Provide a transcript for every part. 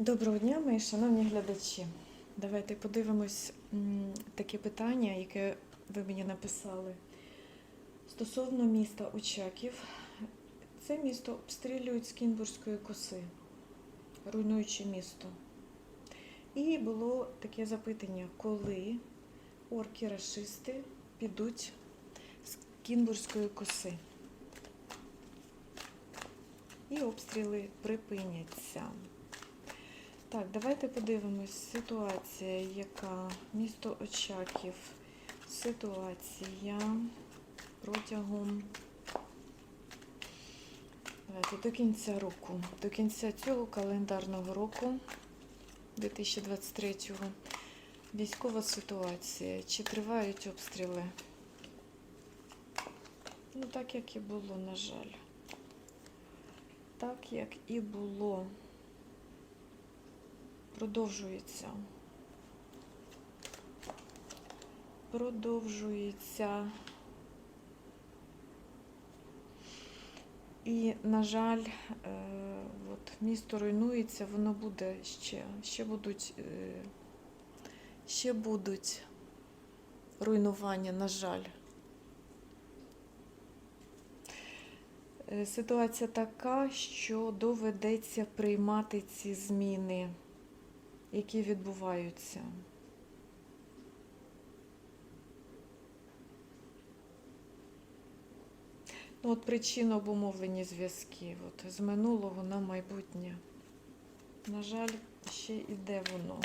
Доброго дня, мої шановні глядачі. Давайте подивимось таке питання, яке ви мені написали. Стосовно міста Очаків. Це місто обстрілюють з Кінбурзької коси, руйнуючи місто. І було таке запитання, коли орки-рашисти підуть з Кінбурзької коси. І обстріли припиняться. Так, давайте подивимось. Ситуація, яка місто Очаків. Ситуація протягом давайте, до кінця року. До кінця цього календарного року 2023-го. Військова ситуація. Чи тривають обстріли? Ну, так як і було, на жаль. Так як і було продовжується. Продовжується. І, на жаль, е, от місто руйнується, воно буде ще, ще будуть, е, ще будуть руйнування, на жаль. Е, Ситуація така, що доведеться приймати ці зміни, які відбуваються. Ну, от причина обумовлені зв'язки. От, з минулого на майбутнє. На жаль, ще йде воно.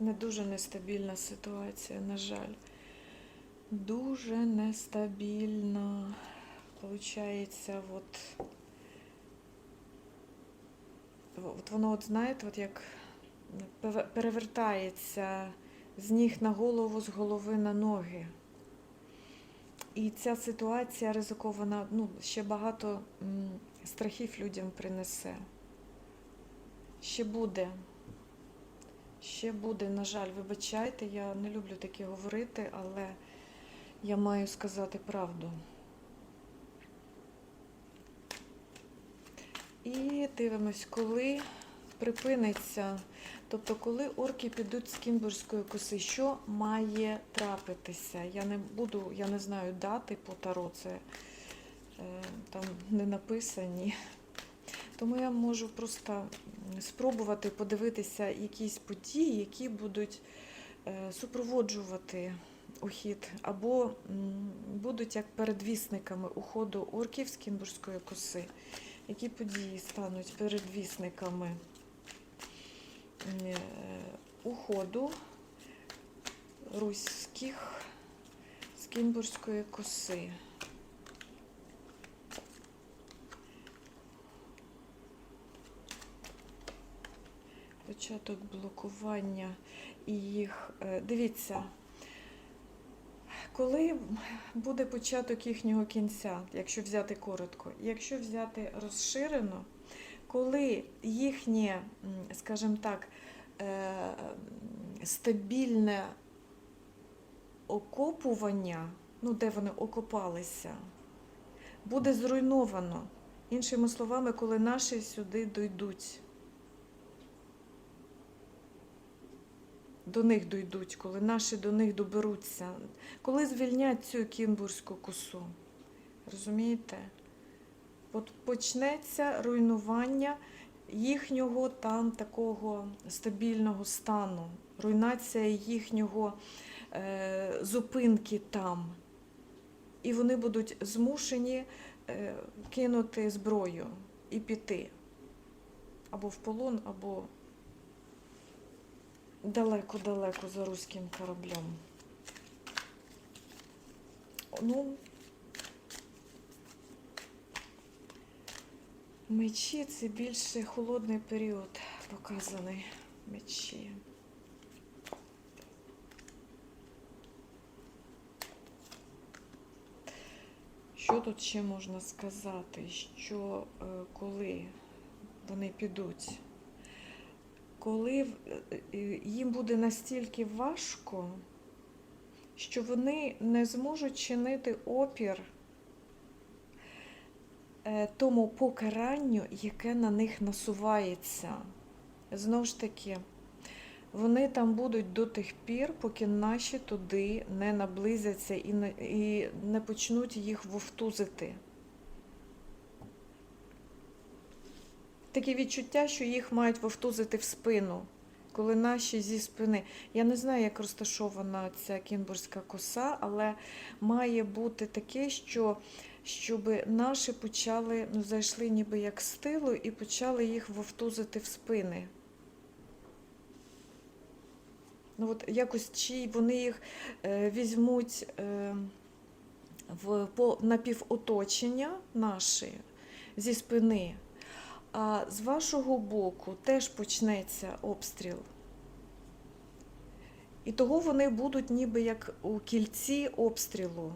Не дуже нестабільна ситуація, на жаль. Дуже нестабільна. Получається, от, от воно, от знаєте, от як перевертається з ніг на голову, з голови на ноги. І ця ситуація ризикована, ну, ще багато страхів людям принесе. Ще буде. Ще буде, на жаль, вибачайте, я не люблю таке говорити, але я маю сказати правду. І дивимось, коли припиниться, тобто коли орки підуть з Кімбурзької коси, що має трапитися? Я не буду, я не знаю дати по таро, це е, там не написані. Тому я можу просто спробувати подивитися якісь події, які будуть е, супроводжувати ухід, або м, будуть як передвісниками уходу орків з Кімбурзької коси. Які події стануть передвісниками е, уходу руських з Кімбурзької коси? Початок блокування і їх. е, Дивіться, коли буде початок їхнього кінця, якщо взяти коротко, якщо взяти розширено, коли їхнє, скажімо так, е, стабільне окопування, ну де вони окопалися, буде зруйновано. Іншими словами, коли наші сюди дійдуть. До них дійдуть, коли наші до них доберуться, коли звільнять цю кінбурзьку косу. Розумієте? От почнеться руйнування їхнього там такого стабільного стану, руйнація їхнього е, зупинки там. І вони будуть змушені е, кинути зброю і піти. Або в полон, або далеко-далеко за руським кораблем. Ну, мечі це більше холодний період показаний мечі. Що тут ще можна сказати? Що е, коли вони підуть? Коли е, їм буде настільки важко, що вони не зможуть чинити опір е, тому покаранню, яке на них насувається. Знову ж таки, вони там будуть до тих пір, поки наші туди не наблизяться і не почнуть їх вовтузити. Таке відчуття, що їх мають вовтузити в спину, коли наші зі спини. Я не знаю, як розташована ця кінбурзька коса, але має бути таке, що щоб наші почали, ну, зайшли ніби як з тилу і почали їх вовтузити в спини. Ну, от якось чи вони їх е, візьмуть е, в по, напівоточення наші зі спини, а з вашого боку теж почнеться обстріл. І того вони будуть ніби як у кільці обстрілу.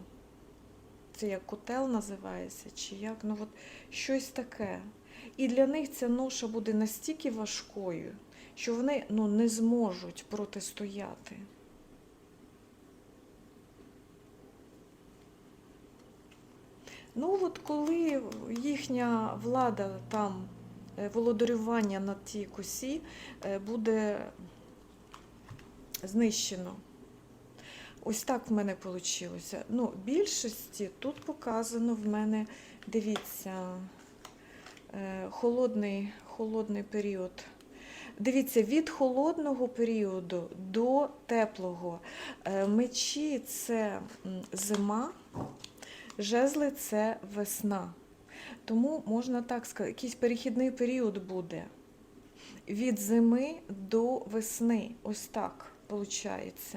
Це як котел називається, чи як, ну от щось таке. І для них ця ноша буде настільки важкою, що вони ну, не зможуть протистояти. Ну, от коли їхня влада там, володарювання на тій косі е, буде знищено. Ось так в мене вийшло. Ну, більшості тут показано в мене, дивіться, е, холодний, холодний період. Дивіться, від холодного періоду до теплого. Е, Мечі це зима, жезли це весна. Тому можна так сказати, якийсь перехідний період буде. Від зими до весни. Ось так виходить.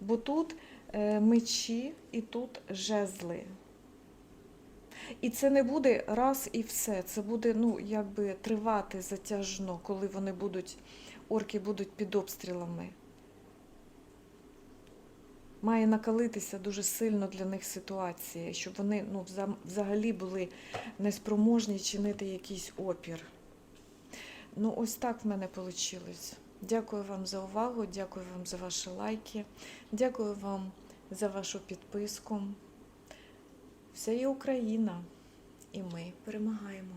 Бо тут е, мечі і тут жезли. І це не буде раз і все. Це буде ну, якби тривати затяжно, коли вони будуть, орки будуть під обстрілами. Має накалитися дуже сильно для них ситуація, щоб вони ну, взагалі були неспроможні чинити якийсь опір. Ну, ось так в мене вийшло. Дякую вам за увагу, дякую вам за ваші лайки, дякую вам за вашу підписку. Все є Україна, і ми перемагаємо.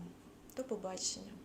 До побачення!